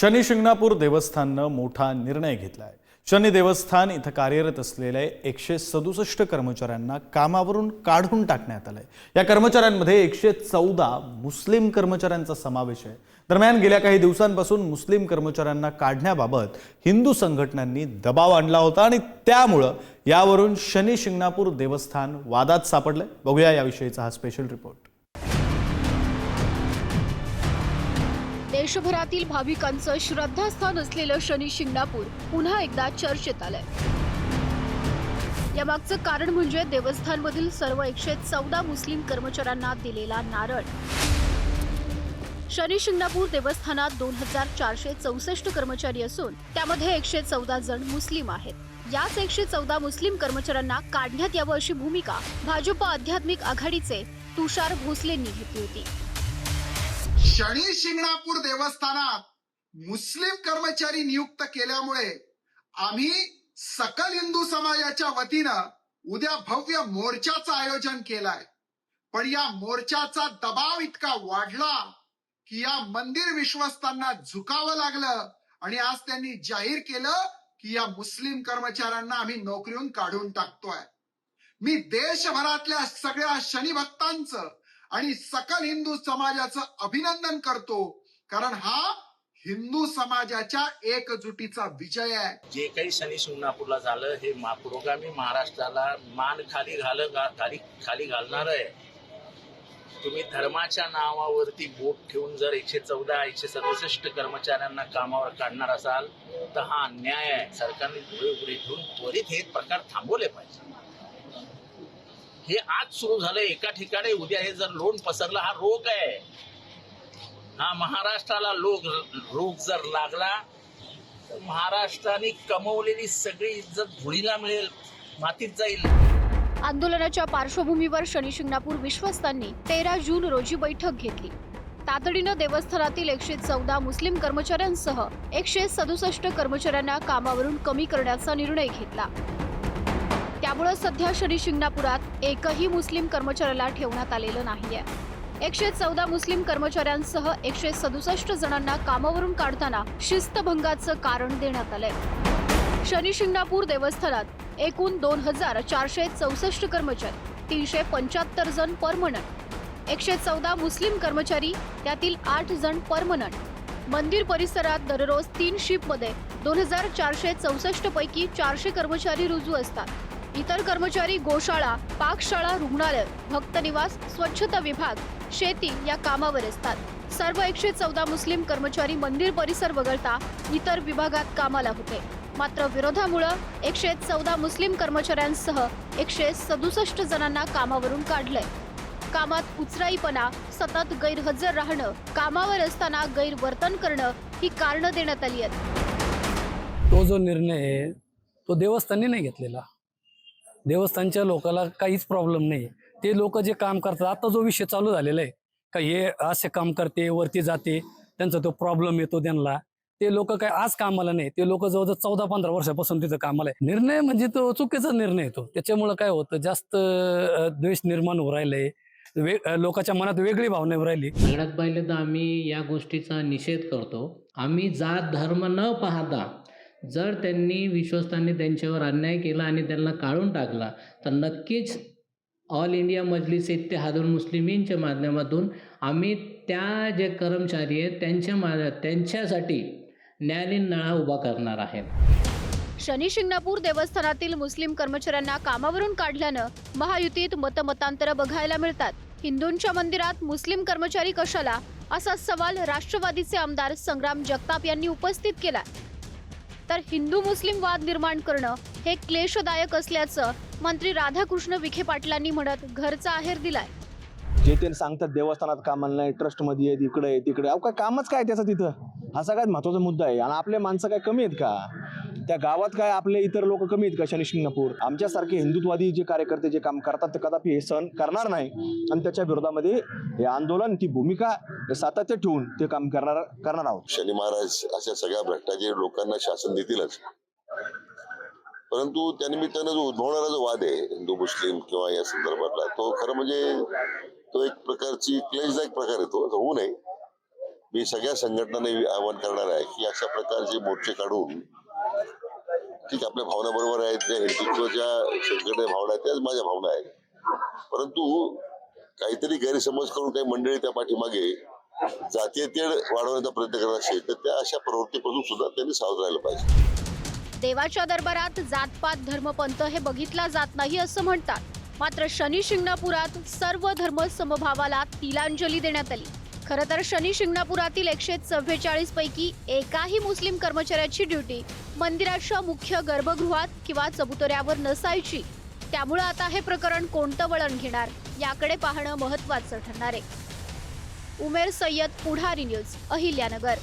शनी शिंगणापूर देवस्थाननं मोठा निर्णय घेतलाय. शनी देवस्थान इथं कार्यरत असलेल्या एकशे सदुसष्ट कर्मचाऱ्यांना कामावरून काढून टाकण्यात आलंय. या कर्मचाऱ्यांमध्ये एकशे चौदा मुस्लिम कर्मचाऱ्यांचा समावेश आहे. दरम्यान गेल्या काही दिवसांपासून मुस्लिम कर्मचाऱ्यांना काढण्याबाबत हिंदू संघटनांनी दबाव आणला होता आणि त्यामुळं यावरून शनी शिंगणापूर देवस्थान वादात सापडलंय. बघूया याविषयीचा हा स्पेशल रिपोर्ट देशभरातील भाविकांचं श्रद्धास्थान असलेलं शनी शिंगणापूर पुन्हा एकदा चर्चेत आलंय. यामागचं कारण म्हणजे देवस्थानमधील सर्व एकशे चौदा मुस्लिम कर्मचाऱ्यांना दिलेला नारळ. शनी शिंगणापूर देवस्थानात दोन हजार चारशे चौसष्ट कर्मचारी असून त्यामध्ये एकशे चौदा जण मुस्लिम आहेत. याच एकशे चौदा मुस्लिम कर्मचाऱ्यांना काढण्यात यावं अशी भूमिका भाजप आध्यात्मिक आघाडीचे तुषार भोसलेंनी घेतली होती. शनी शिंगणापूर देवस्थानात मुस्लिम कर्मचारी नियुक्त केल्यामुळे आम्ही सकल हिंदू समाजाच्या वतीनं उद्या भव्य मोर्चाचं आयोजन केलंय. पण या मोर्चाचा दबाव इतका वाढला की या मंदिर विश्वस्तांना झुकावं लागलं आणि आज त्यांनी जाहीर केलं की या मुस्लिम कर्मचाऱ्यांना आम्ही नोकरीहून काढून टाकतोय. मी देशभरातल्या सगळ्या शनी भक्तांचं आणि सकल हिंदू समाजाचं अभिनंदन करतो. कारण हा हिंदू समाजाच्या एकजुटीचा विजय आहे. जे काही शनी शिंगणापूरला झालं हे पुरोगामी महाराष्ट्राला मान खाली घाल खाली खाली घालणार आहे. तुम्ही धर्माच्या नावावरती बोट ठेवून जर एकशे चौदा एकशे सदुसष्ट कर्मचाऱ्यांना कामावर काढणार असाल तर हा अन्याय आहे. सरकारने डोळे उघडे ठेवून त्वरित हे प्रकार थांबवले पाहिजे. हे आज सुरू झालं एका ठिकाणी उद्या हे जर लोन पसरलं हा रोग आहे. हा महाराष्ट्राला लोक रोग जर लागला तर महाराष्ट्राने कमवलेली सगळी इज्जत धुळीला मिळेल मातीत जाईल. आंदोलनाच्या पार्श्वभूमीवर शनी शिंगणापूर विश्वस्तांनी तेरा जून रोजी बैठक घेतली. तातडीनं देवस्थानातील एकशे चौदा मुस्लिम कर्मचाऱ्यांसह एकशे सदुसष्ट कर्मचाऱ्यांना कामावरून कमी करण्याचा निर्णय घेतला. त्यामुळं सध्या शनी शिंगणापुरात एकही मुस्लिम कर्मचाऱ्याला ठेवण्यात आलेलं नाहीये. एकशे चौदा मुस्लिम कर्मचाऱ्यांसह एकशे सदुसष्ट जणांना कामावरून काढताना शिस्तभंगाचं कारण देण्यात आलंय. शनी शिंगणापूर देवस्थानात एकूण दोन हजार चारशे चौसष्ट कर्मचारी तीनशे पंच्याहत्तर जण परमनंट. एकशे चौदा मुस्लिम कर्मचारी त्यातील आठ जण परमनंट. मंदिर परिसरात दररोज तीन शिफ्टमध्ये दोन हजार चारशे चौसष्ट पैकी चारशे कर्मचारी रुजू असतात. इतर कर्मचारी गोशाळा पाकशाळा रुग्णालय भक्तनिवास स्वच्छता विभाग शेती या कामावर असतात. सर्व एकशे चौदा मुस्लिम कर्मचारी मंदिर परिसर वगळता इतर विभागात कामाला होते. मात्र विरोधामुळं एकशे चौदा मुस्लिम कर्मचाऱ्यांसह एकशे सदुसष्ट जणांना कामावरून काढलंय. कामात उचराईपणा सतत गैरहजर राहणं कामावर असताना गैरवर्तन करणं ही कारणं देण्यात आली आहेत. तो जो निर्णय आहे तो देवस्थानी नाही घेतलेला. देवस्थानच्या लोकाला काहीच प्रॉब्लेम नाही ते लोक जे काम करतात आता जो विषय चालू झालेला आहे का हे असे काम करते वरती जाते त्यांचा तो प्रॉब्लेम येतो त्यांना. ते लोक काय आज कामाला नाही ते लोक जवळजवळ चौदा पंधरा वर्षापासून तिथं कामाला आहे. निर्णय म्हणजे तो चुकीचा निर्णय येतो. त्याच्यामुळं काय होतं जास्त द्वेष निर्माण होऊ राहिलंय वे लोकांच्या मनात वेगळी भावना राहिली. सगळ्यात पहिले तर आम्ही या गोष्टीचा निषेध करतो. आम्ही जात धर्म न पाहता जर त्यांनी विश्वस्तांनी त्यांच्यावर अन्याय केला आणि त्यांना काढून टाकला तर नक्कीच ऑल इंडिया मजलिस इत्तेहादुल मुस्लिमींच्या माध्यमातून आम्ही त्या जे कर्मचारी आहेत त्यांच्या मा त्यांच्यासाठी न्यायालयीन नळा उभा करणार आहेत शनी शिंगणापूर देवस्थानातील मुस्लिम कर्मचाऱ्यांना कामावरून काढल्यानं महायुतीत मतमतांतर बघायला मिळतात. हिंदूंच्या मंदिरात मुस्लिम कर्मचारी कशाला? असा सवाल राष्ट्रवादीचे आमदार संग्राम जगताप यांनी उपस्थित केला तर हिंदू मुस्लिम वाद निर्माण करणं हे क्लेशदायक असल्याचं मंत्री राधाकृष्ण विखे पाटलांनी म्हणत घरचा आहेर दिलाय. जे ते सांगतात देवस्थानात कामाला नाही ट्रस्टमध्ये येत इकडे आहे तिकडे अहो काय कामच काय त्याचं तिथं? हा सगळ्यात महत्त्वाचा मुद्दा आहे. आणि आपले माणसं काय कमी आहेत का? त्या गावात काय आपले इतर लोक कमी आहेत का शनी शिंगणापूर? आमच्यासारखे हिंदुत्वादी जे कार्यकर्ते जे काम करतात ते कदापि हे सहन करणार नाही. आणि त्याच्या विरोधामध्ये हे आंदोलन ती भूमिका सातत्य ठेवून ते काम करणार करणार आहोत. शनी महाराज अशा सगळ्या भ्रष्टाचारी लोकांना शासन देतीलच. परंतु त्यानिमित्तानं जो उद्भवणारा जो वाद आहे हिंदू मुस्लिम किंवा या संदर्भातला तो खरं म्हणजे तो एक प्रकारची क्लेशदायक प्रकार येतो होऊ नये. मी सगळ्या संघटनांना आवाहन करणार आहे की अशा प्रकारचे मोर्चे काढून ठीक आपल्या भावना बरोबर आहेत त्या हिंदुत्वाच्या संघटना भावना आहेत त्याच माझ्या भावना आहेत. परंतु काहीतरी गैरसमज करून काही मंडळी त्या पाठीमागे जातीय तेढ वाढवण्याचा प्रयत्न करत असेल तर त्या अशा प्रवृत्तीपासून सुद्धा त्यांनी सावध राहिलं पाहिजे. देवाच्या दरबारात जातपात धर्मपंथ हे बघितला जात नाही असं म्हणतात. मात्र शनी शिंगणापुरात सर्व धर्म समभावाला तिलांजली देण्यात आली. खरं तर शनी शिंगणापुरातील एकशे चव्वेचाळीस पैकी एकाही मुस्लिम कर्मचाऱ्याची ड्युटी मंदिराच्या मुख्य गर्भगृहात किंवा चबुतऱ्यावर नसायची. त्यामुळं आता हे प्रकरण कोणतं वळण घेणार? याकडे पाहणं महत्वाचं ठरणार आहे. उमेर सय्यद पुढारी न्यूज अहिल्यानगर.